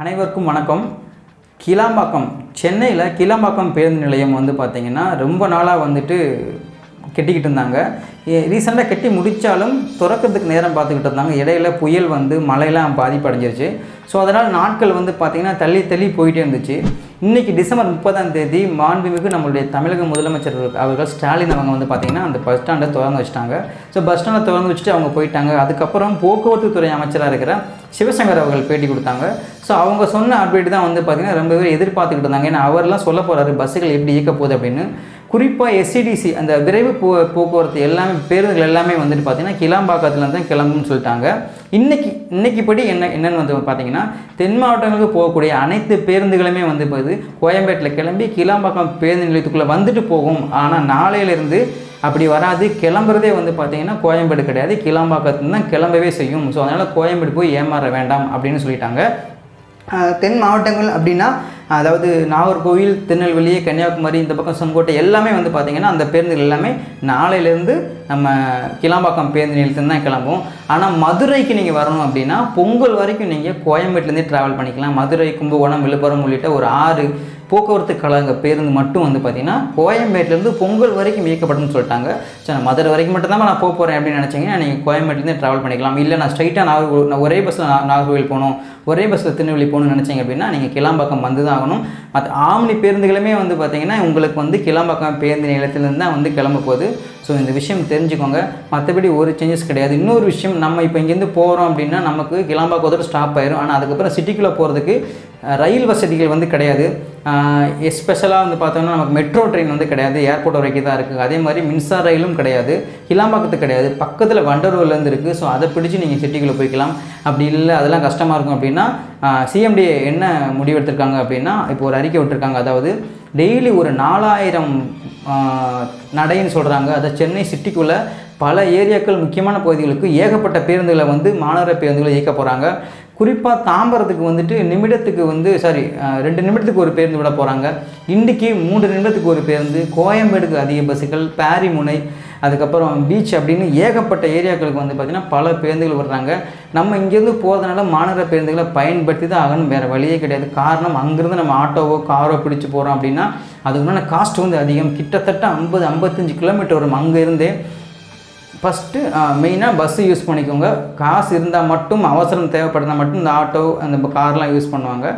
அனைவருக்கும் வணக்கம். கிளாம்பாக்கம் சென்னையில் கிளாம்பாக்கம் பேருந்து நிலையம் வந்து பார்த்திங்கன்னா ரொம்ப நாளாக வந்துட்டு கெட்டிக்கிட்டு இருந்தாங்க. ரீசெண்டாக கெட்டி முடித்தாலும் திறக்கிறதுக்கு நேரம் பார்த்துக்கிட்டு இருந்தாங்க. இடையில புயல் வந்து மழையெல்லாம் பாதிப்படைஞ்சிருச்சு. ஸோ அதனால் நாட்கள் வந்து பார்த்திங்கன்னா தள்ளி தள்ளி போயிட்டே இருந்துச்சு. இன்றைக்கி டிசம்பர் முப்பதாம் தேதி மாண்புமிகு நம்மளுடைய தமிழக முதலமைச்சர் அவர்கள் ஸ்டாலின் அவங்க வந்து பார்த்திங்கன்னா அந்த பஸ் ஸ்டாண்டை திறந்து வச்சுட்டாங்க. ஸோ பஸ் ஸ்டாண்டை திறந்து வச்சுட்டு அவங்க போயிட்டாங்க. அதுக்கப்புறம் போக்குவரத்து துறை அமைச்சராக இருக்கிற சிவசங்கர் அவர்கள் பேட்டி கொடுத்தாங்க. ஸோ அவங்க சொன்ன அப்டேட் தான் வந்து பார்த்திங்கன்னா ரொம்ப பேர் எதிர்பார்த்துக்கிட்டு இருந்தாங்க. ஏன்னா அவர்லாம் சொல்ல போகிறாரு பஸ்ஸுகள் எப்படி இயக்க போகுது? அப்படின்னு. குறிப்பாக எஸ்சிடிசி அந்த விரைவு போ போக்குவரத்து எல்லாமே பேருந்துகள் எல்லாமே வந்துட்டு பார்த்தீங்கன்னா கிளாம்பாக்கத்துலேருந்து தான் கிளம்புன்னு சொல்லிட்டாங்க. இன்னைக்கு இன்னைக்கு படி என்ன என்னென்னு வந்து பார்த்தீங்கன்னா தென் மாவட்டங்களுக்கு போகக்கூடிய அனைத்து பேருந்துகளுமே வந்து போகுது கோயம்பேட்டில் கிளம்பி கிளாம்பாக்கம் பேருந்து நிலையத்துக்குள்ளே வந்துட்டு போகும். ஆனால் நாளையிலேருந்து அப்படி வராது. கிளம்புறதே வந்து பார்த்தீங்கன்னா கோயம்பேடு கிடையாது. கிளாம்பாக்கத்துல தான் கிளம்பவே செய்யும். ஸோ அதனால் கோயம்பேடு போய் ஏமாற வேண்டாம் அப்படின்னு சொல்லிட்டாங்க. தென் மாவட்டங்கள் அப்படின்னா அதாவது நாகர்கோவில் திருநெல்வேலி கன்னியாகுமரி இந்த பக்கம் செங்கோட்டை எல்லாமே வந்து பார்த்திங்கன்னா அந்த பேருந்துகள் எல்லாமே நாளையிலேருந்து நம்ம கிளாம்பாக்கம் பேருந்து நிலையத்துலேருந்து தான் கிளம்பும் ஆனால் மதுரைக்கு நீங்கள் வரணும் அப்படின்னா பொங்கல் வரைக்கும் நீங்கள் கோயம்பேட்டிலேருந்தே ட்ராவல் பண்ணிக்கலாம். மதுரை கும்பகோணம் விழுப்புரம் உள்ளிட்ட ஒரு ஆறு போக்குவரத்து கழக பேருந்து மட்டும் வந்து பார்த்திங்கன்னா கோயம்பேட்டிலேருந்து பொங்கல் வரைக்கும் இயக்கப்படும்னு சொல்லிட்டாங்க. ஸோ நான் மதுரை வரைக்கும் மட்டும் தான் நான் போக போகிறேன் அப்படின்னு நினச்சிங்கன்னா நீங்கள் கோயம்பேட்டிலேருந்து ட்ராவல் பண்ணிக்கலாம். இல்லை நான் ஸ்ட்ரைட்டாக நாகர்கோவில் நான் ஒரே பஸ்ஸில் நாகர்கோவில் போகணும் ஒரே பஸ்ஸில் திருநெல்வேலி போகணும்னு நினச்சிங்க அப்படின்னா நீங்கள் கிளாம்பாக்கம் வந்து தான் ஆகணும். மற்ற ஆம்னி பேருந்துகளுமே வந்து பார்த்திங்கன்னா உங்களுக்கு வந்து கிளம்பாக்கம் பேருந்து நிலையத்திலேருந்து தான் வந்து கிளம்ப போகுது. ஸோ இந்த விஷயம் தெரிஞ்சுக்கோங்க. மற்றபடி ஒரு சேஞ்சஸ் கிடையாது. இன்னொரு விஷயம் நம்ம இப்போ இங்கேருந்து போகிறோம் அப்படின்னா நமக்கு கிளாம்பாக்கத்தோட ஸ்டாப் ஆயிரும். ஆனால் அதுக்கப்புறம் சிட்டிக்குள்ளே போகிறதுக்கு ரயில் வசதிகள் வந்து கிடையாது. எஸ்பெஷலாக வந்து பார்த்தோம்னா நமக்கு மெட்ரோ ட்ரெயின் வந்து கிடையாது ஏர்போர்ட் வரைக்கும் தான் இருக்குது. அதே மாதிரி மின்சார ரயிலும் கிடையாது கிளாம்பாக்கத்து கிடையாது. பக்கத்தில் வண்டலூர்லேருந்து இருக்குது ஸோ அதை பிடிச்சி நீங்கள் சிட்டிக்குள்ளே போய்க்கலாம். அப்படி இல்லை அதெல்லாம் கஷ்டமாக இருக்கும் அப்படின்னா சிஎம்டி என்ன முடிவெடுத்திருக்காங்க அப்படின்னா இப்போ ஒரு அறிக்கை விட்டுருக்காங்க. அதாவது டெய்லி ஒரு நாலாயிரம் நடைன்னு சொல்கிறாங்க அதை சென்னை சிட்டிக்குள்ளே பல ஏரியாக்கள் முக்கியமான பகுதிகளுக்கு ஏகப்பட்ட பேருந்துகளை வந்து மாநகர பேருந்துகளை இயக்க போகிறாங்க குறிப்பாக தாம்பரத்துக்கு வந்துட்டு நிமிடத்துக்கு வந்து சாரி ரெண்டு நிமிடத்துக்கு ஒரு பேருந்து விட போகிறாங்க இன்றைக்கி மூன்று நிமிடத்துக்கு ஒரு பேருந்து கோயம்பேடுக்கு அதிக பஸ்ஸுகள் பாரிமுனை அதுக்கப்புறம் பீச் அப்படின்னு ஏகப்பட்ட ஏரியாக்களுக்கு வந்து பார்த்திங்கன்னா பல பேருந்துகள் விடுறாங்க நம்ம இங்கேருந்து போகிறதுனால மாநகர பேருந்துகளை பயன்படுத்தி தான் ஆகணும். வேறு வழியே கிடையாது. காரணம் அங்கேருந்து நம்ம ஆட்டோவோ காரோ பிடிச்சு போகிறோம் அப்படின்னா அதுக்குண்டான காஸ்ட் வந்து அதிகம். கிட்டத்தட்ட ஐம்பது ஐம்பத்தஞ்சு கிலோமீட்டர் வரும் அங்கேருந்தே. ஃபஸ்ட்டு மெயினாக பஸ்ஸு யூஸ் பண்ணிக்கோங்க. காசு இருந்தால் மட்டும் அவசரம் தேவைப்படுறதா மட்டும் இந்த ஆட்டோ அந்த கார்லாம் யூஸ் பண்ணுவாங்க.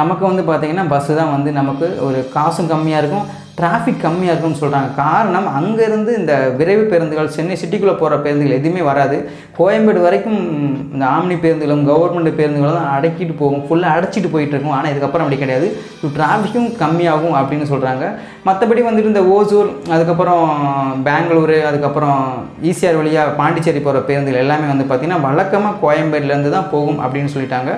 நமக்கு வந்து பார்த்திங்கன்னா பஸ்ஸு தான் வந்து நமக்கு ஒரு காசும் கம்மியாக இருக்கும் டிராஃபிக் கம்மியாக இருக்கும்னு சொல்கிறாங்க காரணம் அங்கேருந்து இந்த விரைவு பேருந்துகள் சென்னை சிட்டிக்குள்ளே போகிற பேருந்துகள் எதுவுமே வராது. கோயம்பேடு வரைக்கும் இந்த ஆம்னி பேருந்துகளும் கவர்மெண்ட் பேருந்துகளும் தான் அடக்கிட்டு போகும். ஃபுல்லாக அடைச்சிட்டு போயிட்டு இருக்கும். ஆனால் இதுக்கப்புறம் அப்படி கிடையாது. டிராஃபிக்கும் கம்மியாகும் அப்படின்னு சொல்கிறாங்க மற்றபடி வந்துட்டு இந்த ஓசூர் அதுக்கப்புறம் பெங்களூரு அதுக்கப்புறம் ஈசிஆர் வழியாக பாண்டிச்சேரி போகிற பேருந்துகள் எல்லாமே வந்து பார்த்திங்கன்னா வழக்கமாக கோயம்பேடுலேருந்து தான் போகும் அப்படின்னு சொல்லிட்டாங்க.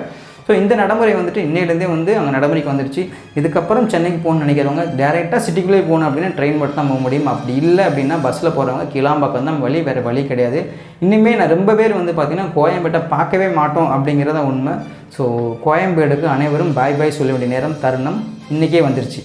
ஸோ இந்த நடைமுறை வந்துட்டு இன்னையிலேருந்தே வந்து அங்கே நடைமுறைக்கு வந்துருச்சு இதுக்கப்புறம் சென்னைக்கு போகணும்னு நினைக்கிறவங்க டேரெக்டாக சிட்டிக்குள்ளே போகணும் அப்படின்னா ட்ரெயின் மட்டும் தான் போக முடியும். அப்படி இல்லை அப்படின்னா பஸ்ஸில் போகிறவங்க கிளாம்பாக்கம் தான் வழி வேறு வழி கிடையாது. இன்னுமே நான் ரொம்ப பேர் வந்து பார்த்திங்கன்னா கோயம்பேட்டை பார்க்கவே மாட்டோம் அப்படிங்கிறத உண்மை. ஸோ கோயம்பேடுக்கு அனைவரும் பாய் பாய் சொல்ல வேண்டிய நேரம் தருணம் இன்றைக்கே வந்துருச்சு.